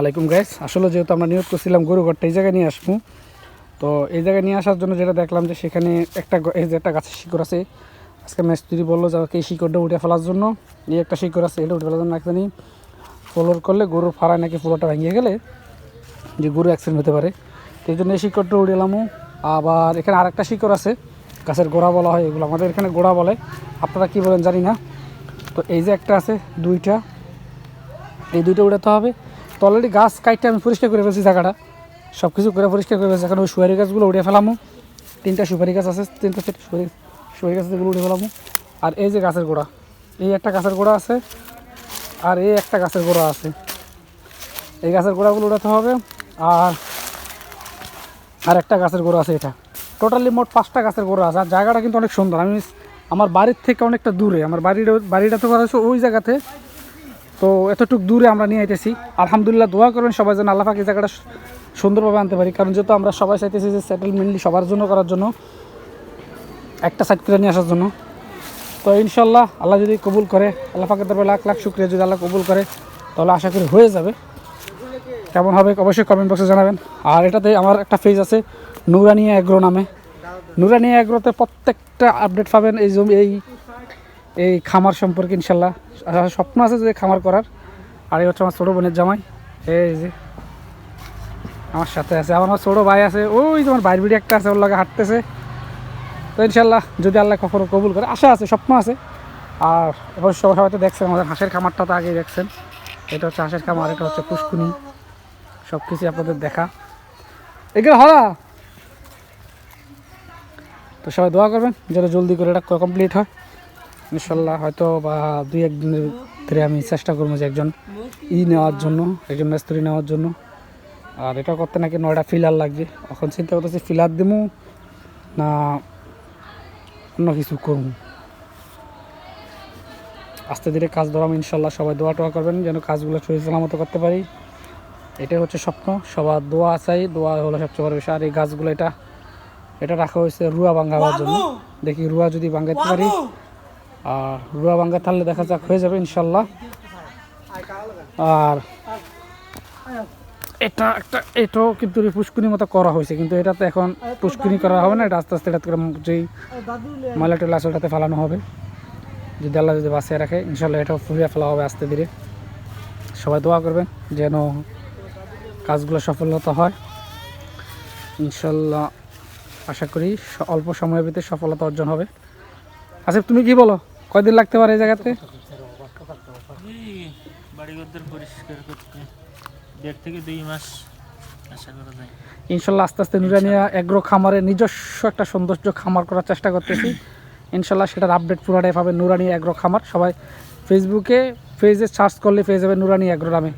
আলাইকুম গাইস আসলে যেহেতু আমরা নিয়োগ করছিলাম গরুঘরটা, এই জায়গায় নিয়ে আসব। তো এই জায়গায় নিয়ে আসার জন্য যেটা দেখলাম যে সেখানে একটা এই যে একটা গাছের শিকড় আছে। আজকে মিস্ত্রি বলল যে এই শিকড়টা উঠে ফেলার জন্য। এই একটা শিকড় আছে, এটা উঠে ফেলার জন্য একদিনই ফ্লোর করলে গরুর ফাড়ায় নাকি ফ্লোরটা ভেঙে গেলে যে গরু অ্যাক্সিডেন্ট হতে পারে। তো এই জন্য এই শিকড়টা উঠে এলামও আবার এখানে আরেকটা শিকড় আছে, গাছের গোড়া বলা হয় এগুলো। আমাদের এখানে গোড়া বলে। আপনারা কী বলেন জানি না। তো এই যে একটা আছে, দুইটা। এই দুইটা উড়াতে হবে। তো অলরেডি গাছ কাইটে আমি পরিষ্কার করে ফেলছি জায়গাটা। সব কিছু করে পরিষ্কার করে ফেলছি। এখন ওই সুপারি গাছগুলো উড়ে ফেলামো। তিনটা সুপারি গাছ আছে, তিনটা চারটে সুপারি সুপারি গাছ এগুলো উড়ে ফেলামো। আর এই যে গাছের গোড়া, এই একটা গাছের গোড়া আছে, আর এই একটা গাছের গোড়া আছে। এই গাছের গোড়াগুলো উড়াতে হবে, আর আর একটা গাছের গোড়া আছে এটা। টোটালি মোট পাঁচটা গাছের গোড়া আছে, আর জায়গাটা কিন্তু অনেক সুন্দর। আমি আমার বাড়ির থেকে অনেকটা দূরে, আমার বাড়িটা বাড়িটা তো করা হয়েছে ওই জায়গাতে তো এতটুকু দূরে আমরা নিয়ে আইতেছি। আলহামদুলিল্লাহ দোয়া করবেন সবাই যেন আল্লাহ পাকে জায়গাটা সুন্দরভাবে আনতে পারি। কারণ যেহেতু আমরা সবাই চাইতেছি যে সেটেলমেন্টলি সবার জন্য করার জন্য, একটা সাইড করে নিয়ে আসার জন্য। তো ইনশাল্লাহ আল্লাহ যদি কবুল করে, আল্লাহ পাকে তারপর লাখ লাখ শুক্রিয়া যদি আল্লাহ কবুল করে, তাহলে আশা করি হয়ে যাবে। কেমন হবে অবশ্যই কমেন্ট বক্সে জানাবেন। আর এটাতে আমার একটা পেজ আছে, নুরানিয়া এগ্রো নামে। নুরানিয়া এগ্রোতে প্রত্যেকটা আপডেট পাবেন। এই জমি এই এই খামার সম্পর্কে ইনশাল্লাহ স্বপ্ন আছে যে খামার করার। আর এই হচ্ছে আমার ছোটো বোনের জামাই। এই যে, আমার সাথে আছে। আমার আমার ছোটো ভাই আছে। ওই আমার বাইর বিড়ি একটা আছে, ওর লাগে হাঁটতেছে। তো ইনশাল্লাহ, যদি আল্লাহ কখনো কবুল করে, আশা আছে, স্বপ্ন আছে। আর অবশ্য সবাই তো দেখছেন, আমাদের হাঁসের খামারটা তো আগেই দেখছেন। এটা হচ্ছে হাঁসের খামার, এটা হচ্ছে পুষ্কুনি। সব কিছুই আপনাদের দেখা। এগুলো হরা তো সবাই দোয়া করবেন যেটা জলদি করে এটা কমপ্লিট হয়। ইনশাল্লাহ হয়তো বা দুই একদিনের ভিতরে আমি চেষ্টা করব যে একজন ই নেওয়ার জন্য, একজন মিস্ত্রি নেওয়ার জন্য। আর এটা করতে নাকি নয়টা ফিলার লাগবে। এখন চিন্তা করতেছি ফিলার দিমু না অন্য কিছু করব। আস্তে ধীরে কাজ ধরাম ইনশাল্লাহ, সবাই দোয়া টোয়া করবেন যেন কাজগুলো শরীর সালামতো করতে পারি। এটাই হচ্ছে স্বপ্ন, সবার দোয়া চাই দোয়া হলো সবচেয়ে বড় বিষয়। আর এই গাছগুলো এটা এটা রাখা হয়েছে রুয়া ভাঙাবার জন্য। দেখি রুয়া যদি ভাঙাতে পারি আর রুয়া ভাঙ্গা থাকলে দেখা যাক, হয়ে যাবে ইনশাল্লাহ। আর এটা একটা, এটাও কিন্তু পুষ্কুনির মতো করা হয়েছে, কিন্তু এটা তো এখন পুষ্কুনি করা হবে না, এটা আস্তে আস্তে এটা যেই ময়লা টেলা ওটাতে ফেলানো হবে। যদি আল্লাহ যদি বাঁচিয়ে রাখে, ইনশাল্লাহ এটাও ফুরিয়ে ফেলা হবে আস্তে ধীরে। সবাই দোয়া করবেন যেন কাজগুলো সফলতা হয়। ইনশাল্লাহ আশা করি অল্প সময়ের ভিতরে সফলতা অর্জন হবে। আসিফ তুমি কি বলো? কয়দিন লাগতে পারে এই জায়গাতে? বাড়িঘরদের পরিষ্কার করতে। দেড় থেকে দুই মাস আশা করা যায়। ইনশাল্লাহ আস্তে আস্তে নুরানিয়া এগ্রো খামারে নিজস্ব একটা সৌন্দর্য খামার করার চেষ্টা করতেছি। ইনশাল্লাহ সেটার আপডেট পুরাটাই পাবে নুরানি এগ্রো খামার। সবাই ফেসবুকে পেজে সার্চ করলে পেয়ে যাবে নুরানি এগ্রো নামে।